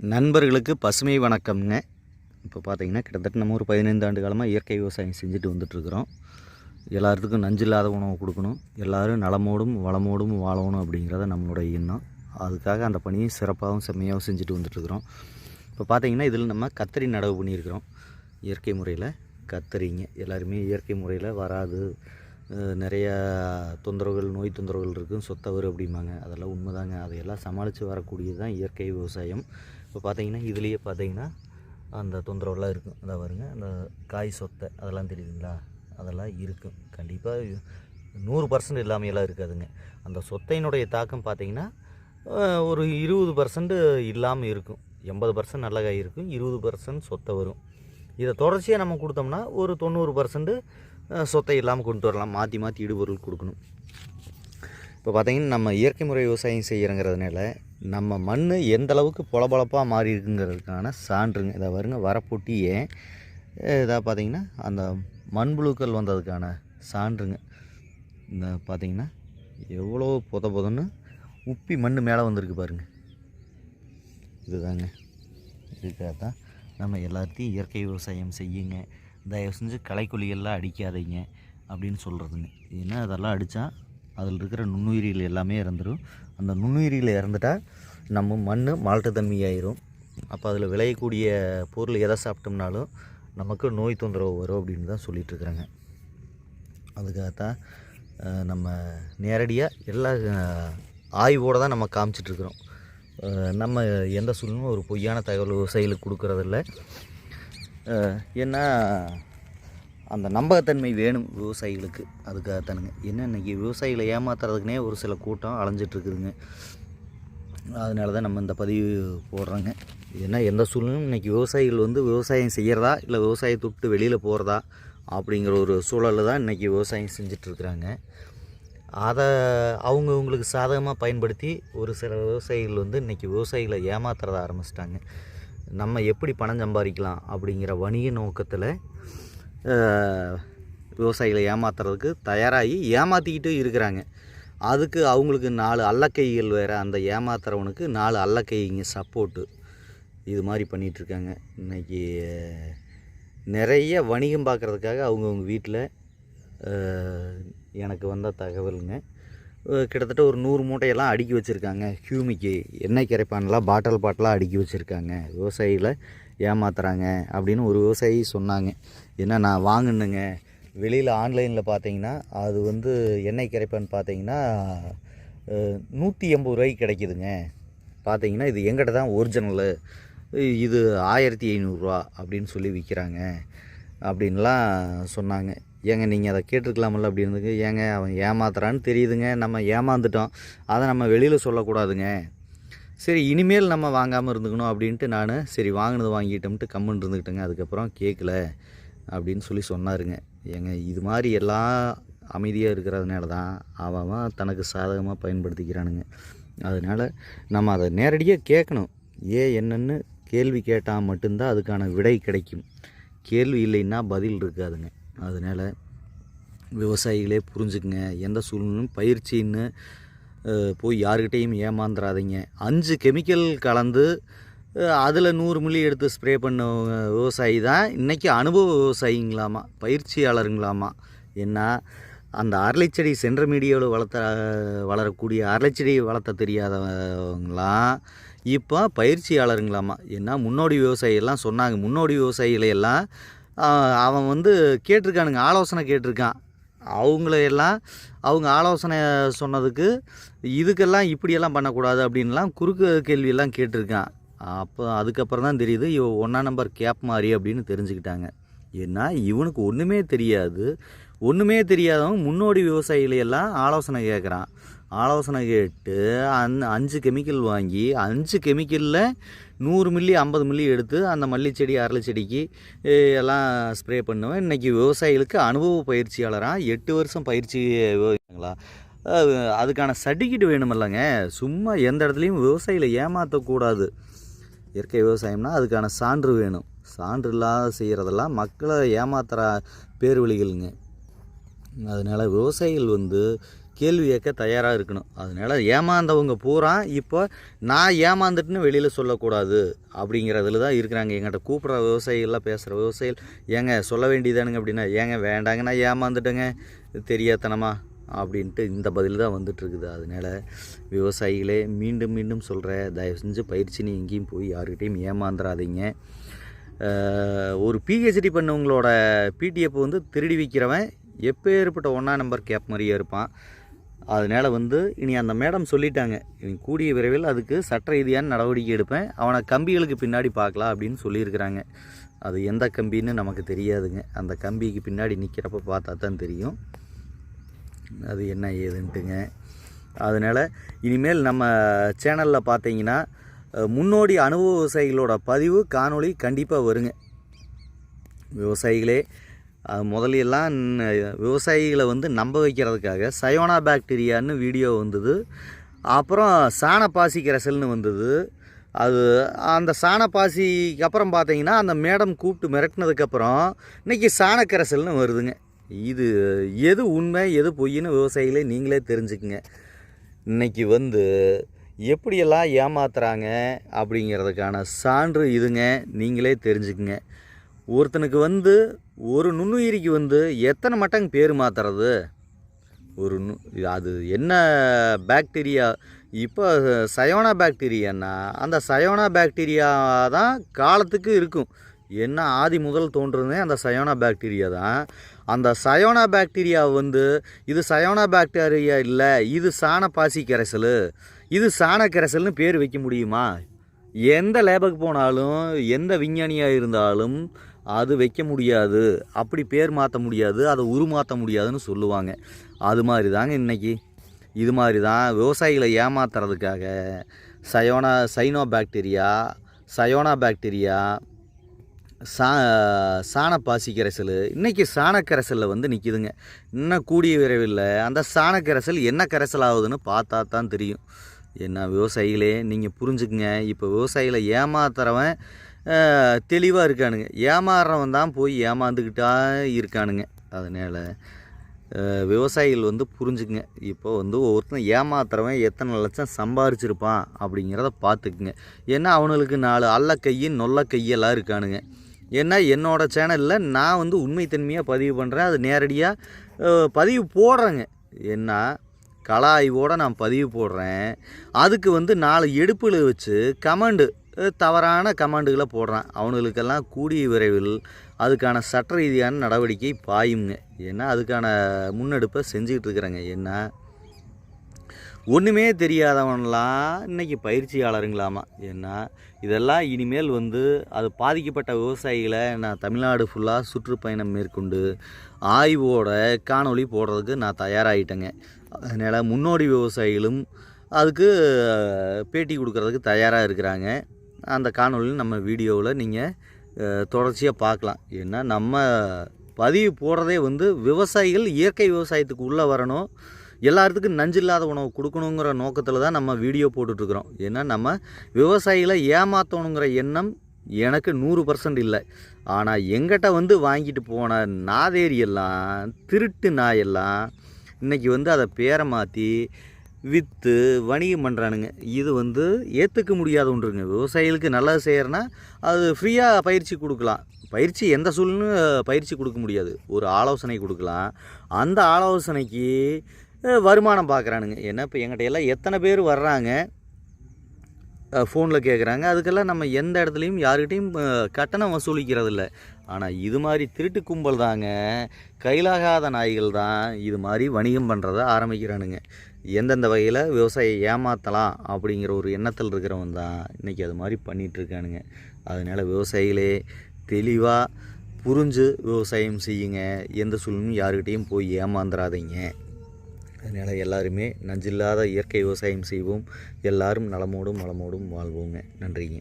நண்பர்களுக்கு பசுமை வணக்கம்ங்க. இப்போ பார்த்தீங்கன்னா கிட்டத்தட்ட நம்ம ஒரு பதினைந்து ஆண்டு காலமாக இயற்கை விவசாயம் செஞ்சுட்டு வந்துட்டுருக்குறோம். எல்லாத்துக்கும் நஞ்சு இல்லாத உணவு கொடுக்கணும். எல்லோரும் நலமோடும் வளமோடும் வாழணும் அப்படிங்கிறத நம்மளோட எண்ணம். அதுக்காக அந்த பணியை சிறப்பாகவும் செம்மையாகவும் செஞ்சுட்டு வந்துட்டுருக்குறோம். இப்போ பார்த்தீங்கன்னா இதில் நம்ம கத்தரி நடவு பண்ணியிருக்கிறோம். இயற்கை முறையில் கத்தரிங்க. எல்லாருமே இயற்கை முறையில் வராது. நிறையா நிறைய தொந்தரவுகள் நோய் தொந்தரவுகள் இருக்கும். சொத்தவர் அப்படிம்பாங்க. அதெல்லாம் உண்மைதாங்க. அதையெல்லாம் சமாளித்து வரக்கூடியது தான் இயற்கை விவசாயம். இப்போ பார்த்தீங்கன்னா இதுலேயே பார்த்தீங்கன்னா அந்த தொந்தரவுலாம் இருக்கும். அதை வருங்க அந்த காய் சொத்தை அதெல்லாம் தெரியுதுங்களா? அதெல்லாம் இருக்கும் கண்டிப்பாக நூறு பர்சன்ட் இல்லாமையெல்லாம் இருக்காதுங்க. அந்த சொத்தையினுடைய தாக்கம் பார்த்தீங்கன்னா ஒரு இருபது பர்சன்ட் இல்லாமல் இருக்கும். எண்பது பர்சன்ட் நல்ல காய் இருக்கும் இருபது பர்சன்ட் சொத்தை வரும். இதை தொடர்ச்சியாக நம்ம கொடுத்தோம்னா ஒரு தொண்ணூறு பர்சன்ட் சொத்தை இல்லாமல் கொண்டு வரலாம். மாற்றி மாற்றி இடுபொருள் கொடுக்கணும். இப்போ பார்த்தீங்கன்னா நம்ம இயற்கை முறை விவசாயம் செய்கிறங்கிறதுனால நம்ம மண் எந்த அளவுக்கு பொலபொலப்பாக மாறி இருக்குங்கிறதுக்கான சான்றுங்க. இதை வருங்க வரப்பொட்டியே இதாக பார்த்தீங்கன்னா அந்த மண்புழுக்கள் வந்ததுக்கான சான்றுங்க. இந்த பார்த்திங்கன்னா எவ்வளோ புத புதன்னு உப்பி மண் மேலே வந்திருக்கு பாருங்க. இதுதாங்க. இதுக்காக தான் நம்ம எல்லாத்தையும் இயற்கை விவசாயம் செய்யுங்க. தயவு செஞ்சு களைக்கொல்லிகள்லாம் அடிக்காதீங்க அப்படின்னு சொல்கிறதுங்க ஏன்னா அதெல்லாம் அடித்தா அதில் இருக்கிற நுண்ணுயிரிகள் எல்லாமே இறந்துடும் அந்த நுண்ணுயிரிகள் இறந்துட்டா நம்ம மண் மால்ட்டுத்தன்மையாயிரும் அப்போ அதில் விளையக்கூடிய பொருள் எதை சாப்பிட்டோம்னாலும் நமக்கு நோய் தொந்தரவு வரும் அப்படின்னு தான் சொல்லிட்டு அதுக்காகத்தான் நம்ம நேரடியாக எல்லா ஆய்வோடு தான் நம்ம காமிச்சிட்ருக்குறோம் நம்ம எந்த சூழ்நிலும் ஒரு பொய்யான தகவல் விவசாயிகளுக்கு கொடுக்குறதில்ல. ஏன்னா அந்த நம்பகத்தன்மை வேணும் விவசாயிகளுக்கு. அதுக்காகத்தானுங்க என்ன இன்றைக்கி விவசாயிகளை ஏமாத்துறதுக்குனே ஒரு சில கூட்டம் அலைஞ்சிட்ருக்குதுங்க. அதனால தான் நம்ம இந்த பதிவு போடுறோங்க. ஏன்னா எந்த சூழ்நிலையும் இன்றைக்கி விவசாயிகள் வந்து விவசாயம் செய்கிறதா இல்லை விவசாயத்தை விட்டு வெளியில் போகிறதா அப்படிங்கிற ஒரு சூழலில் தான் இன்றைக்கி விவசாயம் செஞ்சிட்ருக்குறாங்க. அதை அவங்கவுங்களுக்கு சாதகமாக பயன்படுத்தி ஒரு சில விவசாயிகள் வந்து இன்றைக்கி விவசாயிகளை ஏமாத்துறத ஆரம்பிச்சிட்டாங்க. நம்ம எப்படி பணம் சம்பாதிக்கலாம் அப்படிங்கிற வணிக நோக்கத்தில் விவசாயிகளை ஏமாத்துறதுக்கு தயாராகி ஏமாற்றிக்கிட்டு இருக்கிறாங்க. அதுக்கு அவங்களுக்கு நாலு அல்லக்கைகள் வேறு அந்த ஏமாத்துறவனுக்கு நாலு அல்லக்கைங்க சப்போர்ட்டு இது மாதிரி பண்ணிகிட்ருக்காங்க இன்றைக்கி நிறைய வணிகம் பார்க்குறதுக்காக அவங்கவுங்க வீட்டில் எனக்கு வந்த தகவலுங்க. கிட்டத்தட்ட ஒரு நூறு மூட்டையெல்லாம் அடுக்கி வச்சுருக்காங்க. ஹியூமிக்கு எண்ணெய் கரைப்பான்லாம் பாட்டில் பாட்டிலாக அடுக்கி வச்சுருக்காங்க. விவசாயிகளை ஏமாத்துறாங்க அப்படின்னு ஒரு விவசாயி சொன்னாங்க. என்ன நான் வாங்கினேங்க வெளியில் ஆன்லைனில் பார்த்தீங்கன்னா அது வந்து எண்ணெய் கரைப்பான் பார்த்தீங்கன்னா நூற்றி எண்பது ரூபாய்க்கு கிடைக்குதுங்க. பார்த்தீங்கன்னா இது எங்கிட்ட தான் ஒரிஜினலு இது ஆயிரத்தி ஐநூறுரூவா அப்படின்னு சொல்லி விற்கிறாங்க அப்படின்லாம் சொன்னாங்க. ஏங்க நீங்கள் அதை கேட்டிருக்கலாமில்ல அப்படின்றதுக்கு ஏங்க அவன் ஏமாத்துறான்னு தெரியுதுங்க. நம்ம ஏமாந்துட்டோம். அதை நம்ம வெளியில் சொல்லக்கூடாதுங்க. சரி இனிமேல் நம்ம வாங்காமல் இருந்துக்கணும் அப்படின்ட்டு நான் சரி வாங்கினது வாங்கிட்டோம்ட்டு கம்முன்னு இருந்துக்கிட்டேங்க அதுக்கப்புறம் கேட்கல அப்படின்னு சொல்லி சொன்னாருங்க. ஏங்க இது மாதிரி எல்லாம் அமைதியாக இருக்கிறதுனால தான் அவன் அவன் தனக்கு சாதகமாக பயன்படுத்திக்கிறானுங்க. அதனால் நம்ம அதை நேரடியாக கேட்கணும் ஏன் என்னென்னு கேள்வி கேட்டால் மட்டும்தான் அதுக்கான விடை கிடைக்கும். கேள்வி இல்லைன்னா பதில் இருக்காதுங்க. அதனால் விவசாயிகளே புரிஞ்சுக்குங்க. எந்த சூழ்நிலையும் பயிற்சின்னு போய் யாருக்கிட்டேயும் ஏமாந்துடாதீங்க அஞ்சு கெமிக்கல் கலந்து அதில் நூறு மில்லி எடுத்து ஸ்ப்ரே பண்ண விவசாயி தான் இன்றைக்கி அனுபவ விவசாயிங்களாமா பயிற்சியாளருங்களாமா. என்ன அந்த அரளிச்செடி சென்ற மீடியாவில் வளர்த்த வளரக்கூடிய அரளிச்செடி வளர்த்த தெரியாதவங்களாம் இப்போ பயிற்சியாளருங்களாமா. என்ன முன்னோடி விவசாயியெல்லாம் சொன்னாங்க. முன்னோடி விவசாயிகளை எல்லாம் அவன் வந்து கேட்டிருக்கானுங்க ஆலோசனை கேட்டிருக்கான். அவங்களையெல்லாம் அவங்க ஆலோசனை சொன்னதுக்கு இதுக்கெல்லாம் இப்படியெல்லாம் பண்ணக்கூடாது அப்படின்லாம் குறுக்கு கேள்வியெல்லாம் கேட்டிருக்கான். அப்போ அதுக்கப்புறம் தான் தெரியுது இவ ஒன்றா நம்பர் கேப் மாதிரி அப்படின்னு தெரிஞ்சுக்கிட்டாங்க. ஏன்னா இவனுக்கு ஒன்றுமே தெரியாது. ஒன்றுமே தெரியாதவன் முன்னோடி விவசாயிகளையெல்லாம் ஆலோசனை கேட்குறான் ஆலோசனை கேட்டு அந் அஞ்சு கெமிக்கல் வாங்கி அஞ்சு கெமிக்கலில் நூறு மில்லி ஐம்பது மில்லி எடுத்து அந்த மல்லிச்செடி அரளி செடிக்கு எல்லாம் ஸ்ப்ரே பண்ணுவேன். இன்றைக்கி விவசாயிகளுக்கு அனுபவ பயிற்சியாளராக எட்டு வருஷம் பயிற்சி விவசாயங்களா? அதுக்கான சர்டிஃபிகேட் வேணுமில்லங்க. சும்மா எந்த இடத்துலையும் விவசாயிகளை ஏமாற்றக்கூடாது இயற்கை விவசாயம்னா அதுக்கான சான்று வேணும். சான்று இல்லாத செய்கிறதெல்லாம் மக்களை ஏமாத்துகிற பேர் வழிகளுங்க அதனால் விவசாயிகள் வந்து கேள்வி கேட்க தயாராக இருக்கணும். அதனால் ஏமாந்தவங்க பூரா இப்போ நான் ஏமாந்துட்டுன்னு வெளியில் சொல்லக்கூடாது அப்படிங்கிறதுல தான் இருக்கிறாங்க. எங்கிட்ட கூப்பிட்ற விவசாயிகள்லாம் பேசுகிற விவசாயிகள் ஏங்க சொல்ல வேண்டியதானுங்க அப்படின்னா ஏங்க வேண்டாங்க நான் ஏமாந்துட்டேங்க தெரியாதனமா? அப்படின்ட்டு இந்த பதில் தான் வந்துட்டுருக்குது அதனால் விவசாயிகளே மீண்டும் மீண்டும் சொல்கிற தயவு செஞ்சு பயிற்சி நீ எங்கேயும் போய் யாருக்கிட்டையும் ஏமாந்துடாதீங்க ஒரு பிஹெச்டி பண்ணவங்களோட பிடிஎஃப் வந்து திருடி விற்கிறவன் எப்பேற்பட்ட ஒன்றா நம்பர் கேப் மாதிரியே இருப்பான். அதனால் வந்து இனி அந்த மேடம் சொல்லிட்டாங்க இனி கூடிய விரைவில் அதுக்கு சட்ட ரீதியான நடவடிக்கை எடுப்பேன். அவனை கம்பிகளுக்கு பின்னாடி பார்க்கலாம் அப்படின்னு சொல்லியிருக்கிறாங்க. அது எந்த கம்பின்னு நமக்கு தெரியாதுங்க. அந்த கம்பிக்கு பின்னாடி நிற்கிறப்ப பார்த்தா தான் தெரியும். அது என்ன ஏதுன்ட்டுங்க. அதனால் இனிமேல் நம்ம சேனலில் பார்த்தீங்கன்னா முன்னோடி அனுபவ விவசாயிகளோட பதிவு காணொளி கண்டிப்பாக வருங்க. விவசாயிகளே முதலையெல்லாம் விவசாயிகளை வந்து நம்ப வைக்கிறதுக்காக சயோனா பாக்டீரியான்னு வீடியோ வந்தது. அப்புறம் சாணப்பாசி கரைசல்னு வந்தது. அது அந்த சாணப்பாசிக்கு அப்புறம் பார்த்தீங்கன்னா அந்த மேடம் கூப்பிட்டு மிரட்டினதுக்கப்புறம் இன்றைக்கி சாணக்கரசல்னு வருதுங்க. இது எது உண்மை எது பொய்ன்னு விவசாயிகளே நீங்களே தெரிஞ்சுக்குங்க. இன்றைக்கி வந்து எப்படியெல்லாம் ஏமாத்துறாங்க அப்படிங்கிறதுக்கான சான்று இதுங்க. நீங்களே தெரிஞ்சுக்குங்க. ஒருத்தனுக்கு வந்து ஒரு நுண்ணுயிரிக்கு வந்து எத்தனை மட்டங்க பேர் மாற்றுறது ஒரு நு அது என்ன பாக்டீரியா இப்போ சயோனா பாக்டீரியான்னா அந்த சயோனா பாக்டீரியா தான் காலத்துக்கு இருக்கும். என்ன ஆதி முதல் தோன்றுனே அந்த சயோனா பாக்டீரியா தான். அந்த சயோனா பாக்டீரியா வந்து இது சயோனா பாக்டீரியா இல்லை இது சாண பாசி கரைசல். இது சாண கரைசல்னு பேர் வைக்க முடியுமா? எந்த லேபுக்கு போனாலும் எந்த விஞ்ஞானியாக இருந்தாலும் அது வைக்க முடியாது அப்படி பேர் மாற்ற முடியாது அதை உருமாற்ற முடியாதுன்னு சொல்லுவாங்க. அது மாதிரி தாங்க இன்றைக்கி இது மாதிரி தான் விவசாயிகளை ஏமாத்துறதுக்காக சயோனா சைனோ பாக்டீரியா சயோனா பாக்டீரியா சா சாணப்பாசி கரைசல் இன்றைக்கி சாணக்கரைசலில் வந்து நிற்கிதுங்க இன்னும் கூடிய விரைவில் அந்த சாணக்கரைசல் என்ன கரைசல் ஆகுதுன்னு பார்த்தா தான் தெரியும். என்ன விவசாயிகளே நீங்கள் புரிஞ்சுக்குங்க. இப்போ விவசாயிகளை ஏமாத்துறவன் தெளிவாக இருக்கானுங்க. ஏமாறுறவன் தான் போய் ஏமாந்துக்கிட்டா இருக்கானுங்க. அதனால் விவசாயிகள் வந்து புரிஞ்சுக்குங்க. இப்போ வந்து ஒருத்தன் ஏமாத்துறவன் எத்தனை லட்சம் சம்பாரிச்சிருப்பான் அப்படிங்கிறத பார்த்துக்குங்க. ஏன்னா அவனுக்கு நாலு அல்ல கையும் நொல்ல கையெல்லாம் இருக்கானுங்க. ஏன்னா என்னோடய சேனலில் நான் வந்து உண்மைத்தன்மையாக பதிவு பண்ணுறேன் அது நேரடியாக பதிவு போடுறேங்க. ஏன்னா கலாய்வோடு நான் பதிவு போடுறேன். அதுக்கு வந்து நாலு எடுப்புகளை வச்சு கமெண்டு தவறான கமாண்டுகளை போடுறான். அவனுங்களுக்கெல்லாம் கூடிய விரைவில் அதுக்கான சட்ட ரீதியான நடவடிக்கை பாயுங்க ஏன்னா அதுக்கான முன்னெடுப்பை செஞ்சுக்கிட்டு இருக்கிறேங்க. என்ன ஒன்றுமே தெரியாதவன்லாம் இன்னைக்கு பயிற்சியாளருங்களாமா. ஏன்னா இதெல்லாம் இனிமேல் வந்து அது பாதிக்கப்பட்ட விவசாயிகளை நான் தமிழ்நாடு ஃபுல்லாக சுற்றுப்பயணம் மேற்கொண்டு ஆய்வோட காணொளி போடுறதுக்கு நான் தயாராகிட்டேங்க அதனால் முன்னோடி விவசாயிகளும் அதுக்கு பேட்டி கொடுக்கறதுக்கு தயாராக இருக்கிறாங்க. அந்த காணொலி நம்ம வீடியோவில் நீங்கள் தொடர்ச்சியாக பார்க்கலாம். ஏன்னா நம்ம பதிவு போடுறதே வந்து விவசாயிகள் இயற்கை விவசாயத்துக்கு உள்ளே வரணும். எல்லாத்துக்கும் நஞ்சில்லாத உணவு கொடுக்கணுங்கிற நோக்கத்தில் தான் நம்ம வீடியோ போட்டுட்ருக்குறோம். ஏன்னா நம்ம விவசாயிகளை ஏமாற்றணுங்கிற எண்ணம் எனக்கு நூறு பர்சன்ட் இல்லை. ஆனால் எங்கிட்ட வந்து வாங்கிட்டு போன நாதேரியெல்லாம் திருட்டு நாயெல்லாம் இன்றைக்கி வந்து அதை பேரை மாற்றி விற்று வணிகம் பண்ணுறானுங்க இது வந்து ஏற்றுக்க முடியாத ஒன்றுங்க. விவசாயிகளுக்கு நல்லது செய்கிறனா அது ஃப்ரீயாக பயிற்சி கொடுக்கலாம். பயிற்சி எந்த சூழ்நிலும் பயிற்சி கொடுக்க முடியாது. ஒரு ஆலோசனை கொடுக்கலாம். அந்த ஆலோசனைக்கு வருமானம் பார்க்குறானுங்க ஏன்னா இப்போ எங்கிட்ட எல்லாம் எத்தனை பேர் வர்றாங்க? ஃபோனில் கேட்குறாங்க அதுக்கெல்லாம் நம்ம எந்த இடத்துலையும் யாருக்கிட்டையும் கட்டணம் வசூலிக்கிறது இல்லை ஆனால் இது மாதிரி திருட்டு கும்பல் தாங்க கையிலாகாத நாய்கள் தான் இது மாதிரி வணிகம் பண்ணுறத ஆரம்பிக்கிறானுங்க. எந்தெந்த வகையில் விவசாயியை ஏமாற்றலாம் அப்படிங்கிற ஒரு எண்ணத்தில் இருக்கிறவன் தான் இன்றைக்கி அது மாதிரி பண்ணிகிட்ருக்கானுங்க அதனால் விவசாயிகளே தெளிவாக புரிஞ்சு விவசாயம் செய்யுங்க. எந்த சூழ்நிலையும் யாருக்கிட்டேயும் போய் ஏமாந்துடாதீங்க அதனால் எல்லாருமே நஞ்சில்லாத இயற்கை விவசாயம் செய்வோம். எல்லாரும் நலமோடும் வளமோடும் வாழ்வோங்க. நன்றிங்க.